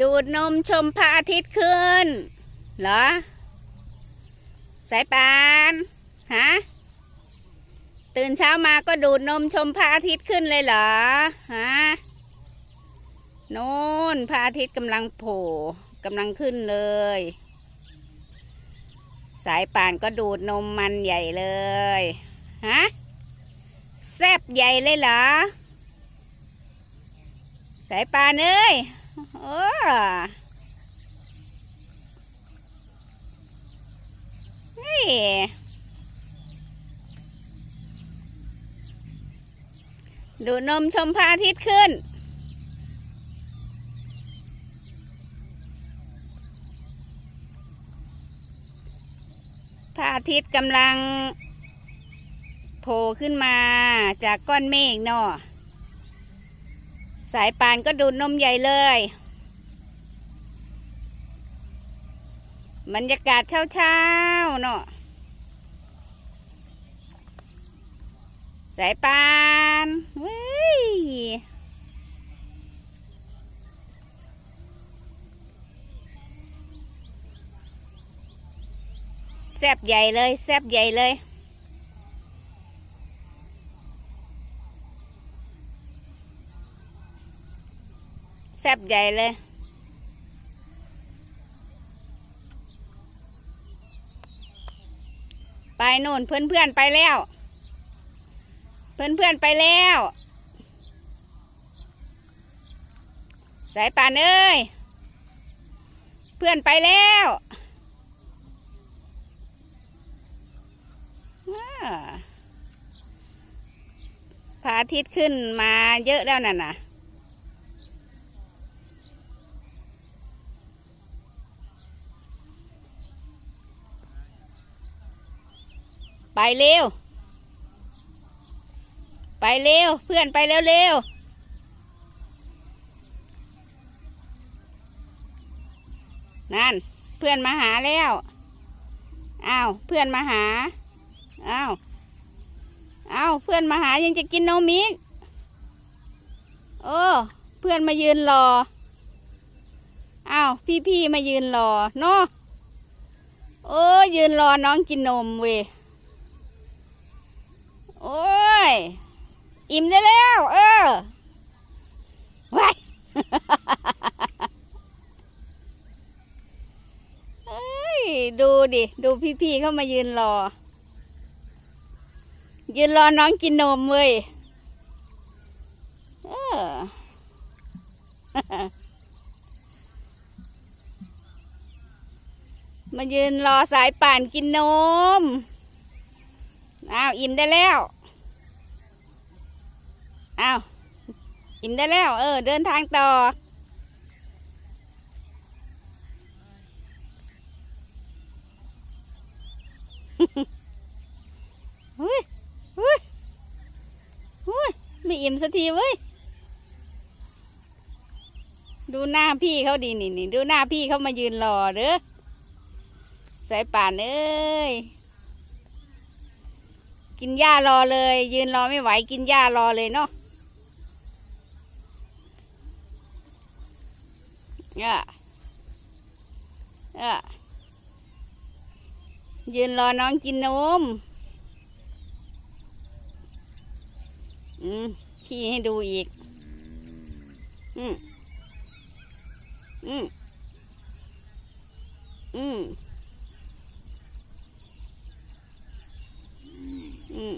ดูดนมชมพระอาทิตย์ขึ้น เหรอ สายปานฮะตื่นเช้ามาก็ดูดนมชมพระอาทิตย์ขึ้นเลยเหรอฮะโน่นพระอาทิตย์กำลังโผล่กำลังขึ้นเลย สายป่านก็ดูดนมมันใหญ่เลยฮะแซบใหญ่เลยเหรอ สายป่านเอ้ย โอ้เฮ้ยดูนมชมพระอาทิตย์ขึ้น พระอาทิตย์กำลังโผล่ขึ้นมาจากก้อนเมฆเนาะ สายปานก็ดูดนมใหญ่เลยบรรยากาศเช้าๆเนาะสายปานเว้ยแซบใหญ่เลยแซบใหญ่เลย แซบใหญ่เลย ไปโน่นเพื่อนเพื่อนไปแล้ว เพื่อนเพื่อนไปแล้วสายป่านเอ้ย เพื่อนไปแล้วพระอาทิตย์ขึ้นมาเยอะแล้วน่ะน่ะ ไปเร็ว ไปเร็ว เพื่อนไปเร็วเร็วนั่น เพื่อนมาหาแล้วอ้าวเพื่อนมาหาอ้าวอ้าวเพื่อนมาหายังจะกินนมอีกโอ้เพื่อนมายืนรออ้าวพี่ๆมายืนรอเนาะโอ้ยืนรอน้องกินนมเว้ย โอ้ย อิ่มได้แล้ว เออว้ายเอ้ยดูดิ ดูพี่ๆเข้ามายืนรอ ยืนรอน้องกินนมเว้ยเออมายืนรอสายป่านกินนม อ้าวอิ่มได้แล้วอ้าวอิ่มได้แล้ว เออ เดินทางต่อเฮ้ยเฮ้ยเฮ้ยไม่อิ่มสักทีเว้ย ดูหน้าพี่เขาดีนี่นี่ดูหน้าพี่เขามายืนรอเด้อสายป่านเอ้ย กินหญ้ารอเลย ยืนรอไม่ไหวกินหญ้ารอเลยเนาะเนี่ยเนี่ยยืนรอน้องกินนมอืมขี้ให้ดูอีก อืมอืมอืมอืม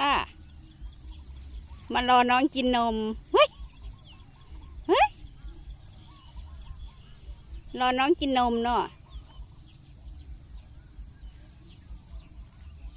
อะมารอน้องกินนม เฮ้ย เฮ้ย รอน้องกินนมเนาะ